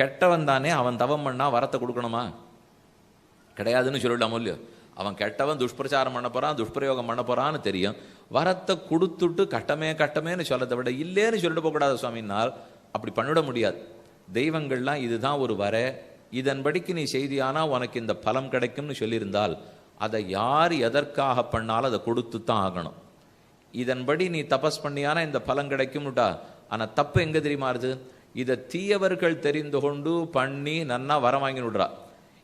கெட்டவன் தானே அவன் தவம் பண்ணா வரத்தை கொடுக்கணுமா? கிடையாதுன்னு சொல்லிடலாமோ இல்லையோ? அவன் கெட்டவன் துஷ்பிரச்சாரம் பண்ண போறான் துஷ்பிரயோகம் பண்ண போறான்னு தெரியும். வரத்தை கொடுத்துட்டு கட்டமே கட்டமேன்னு சொல்லதை விட இல்லேன்னு சொல்லிட்டு போகக்கூடாது சுவாமினால். அப்படி பண்ணிட முடியாது. தெய்வங்கள்லாம் இதுதான் ஒரு வர. இதன்படிக்கு நீ செய்தியானா உனக்கு இந்த பலம் கிடைக்கும்னு சொல்லியிருந்தால் அதை யார் எதற்காக பண்ணாலும் அதை கொடுத்து தான் ஆகணும். இதன்படி நீ தபஸ் பண்ணியானா இந்த பலம் கிடைக்கும்னுட்டா? ஆனால் தப்பு எங்கே தெரியுமா இருது இதை தீயவர்கள் தெரிந்து கொண்டு பண்ணி நன்னா வரம் வாங்கி விடுறா.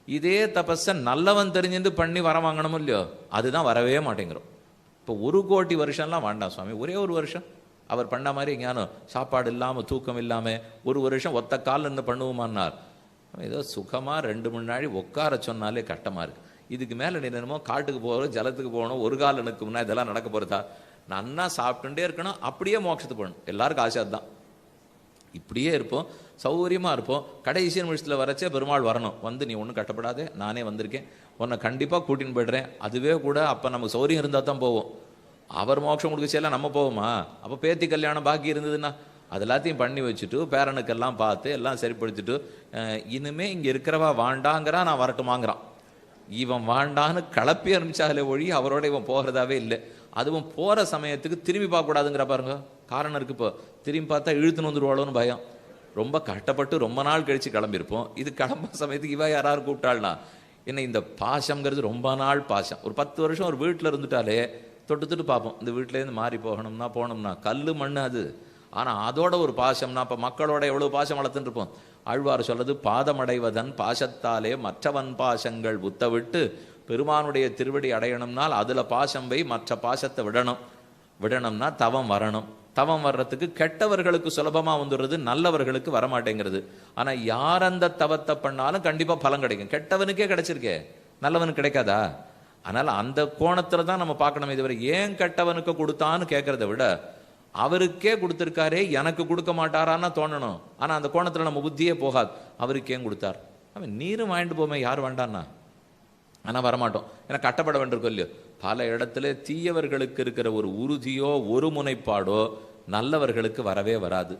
இதே தபஸை நல்லவன் தெரிஞ்சுட்டு பண்ணி வரம் வாங்கணும் இல்லையோ? அதுதான் வரவே மாட்டேங்கிறோம். இப்போ ஒரு கோடி வருஷம்லாம் வேண்டாம் சுவாமி. ஒரே ஒரு வருஷம். அவர் பண்ண மாதிரி ஞானம். சாப்பாடு இல்லாமல் தூக்கம் இல்லாமல் ஒரு வருஷம் ஒத்த கால் நின்று பண்ணுவோமான்னார். ஏதோ சுகமாக ரெண்டு மூணு நாள் உட்கார சொன்னாலே கஷ்டமாக இருக்கு. இதுக்கு மேலே நீ என்னமோ காட்டுக்கு போகிறோம் ஜலத்துக்கு போகணும் ஒரு கால் நிற்கும்னா இதெல்லாம் நடக்க போகிறதா நன்னா சாப்பிட்டுட்டே இருக்கணும் அப்படியே மோட்சத்துக்கு போகணும். எல்லாருக்கும் ஆசை அதுதான். இப்படியே இருப்போம் சௌகரியமாக இருப்போம். கடைசி நிமிஷத்தில் வரச்சே பெருமாள் வரணும். வந்து நீ ஒன்றும் கட்டப்படாதே நானே வந்திருக்கேன். உன்னை கண்டிப்பாக கூட்டின்னு போய்டுறேன். அதுவே கூட அப்போ நமக்கு சௌகரியம் இருந்தால் தான் போவோம். அவர் மோட்சம் கொடுக்க செய்யலாம் நம்ம போவோமா? அப்போ பேத்தி கல்யாணம் பாக்கி இருந்ததுன்னா? அது எல்லாத்தையும் பண்ணி வச்சுட்டு பேரனுக்கெல்லாம் பார்த்து எல்லாம் சரிப்படுத்திட்டு இனிமே இங்கே இருக்கிறவா வாண்டாங்கிறான் நான் வரட்டுமாங்கிறான். இவன் வாண்டான்னு கிளப்பி அனுப்பிச்சாலே ஒழி அவரோட இவன் போகிறதாவே இல்லை. அதுவும் போகிற சமயத்துக்கு திரும்பி பார்க்கக்கூடாதுங்கிற பாருங்க. காரணம் இருக்குது இப்போ. திரும்பி பார்த்தா இழுத்துன்னு வந்துடுவாளோன்னு பயம். ரொம்ப கஷ்டப்பட்டு ரொம்ப நாள் கழித்து கிளம்பியிருப்போம். இது கிளம்ப சமயத்துக்கு இவ யாராவது கூப்பிட்டாள்னா என்ன இந்த பாசம்ங்கிறது ரொம்ப நாள் பாசம். ஒரு பத்து வருஷம் ஒரு வீட்டில் இருந்துட்டாலே தொட்டு தொட்டு பார்ப்போம். இந்த வீட்டிலேருந்து மாறி போகணும்னா போகணும்னா கல் மண் அது. ஆனால் அதோட ஒரு பாசம்னா இப்போ மக்களோட எவ்வளோ பாசம் வளர்த்துட்டுருப்போம் ஆழ்வார் சொல்றது பாதமடைவதன் பாசத்தாலே மற்றவன் பாசங்கள் உத்தவிட்டு பெருமானுடைய திருவடி அடையணும்னால் அதில் பாசம் வை மற்ற பாசத்தை விடணும். விடணும்னா தவம் வரணும். தவம் வர்றதுக்கு கெட்டவர்களுக்கு சுலபமாக வந்துடுறது நல்லவர்களுக்கு வரமாட்டேங்கிறது. ஆனால் யார் அந்த தவத்தை பண்ணாலும் கண்டிப்பாக பலன் கிடைக்கும். கெட்டவனுக்கே கிடைச்சிருக்கே. நல்லவனுக்கு கிடைக்காதா? அதனால் அந்த கோணத்தில் தான் நம்ம பார்க்கணும் இதுவரை ஏன் கெட்டவனுக்கு கொடுத்தான்னு கேட்குறத விட அவருக்கே கொடுத்துருக்காரே எனக்கு கொடுக்க மாட்டாரான்னு தோணணும். ஆனால் அந்த கோணத்தில் நம்ம புத்தியே போகாது. அவருக்கு ஏன் கொடுத்தார்? அவன் நீரும் வாங்கிட்டு போமே யார் வேண்டான்னா? ஆனால் வரமாட்டோம். ஏன்னா கட்டப்பட வேண்டியிருக்கோம் இல்லையோ? பல இடத்துல தீயவர்களுக்கு இருக்கிற ஒரு உறுதியோ ஒரு முனைப்பாடோ நல்லவர்களுக்கு வரவே வராது.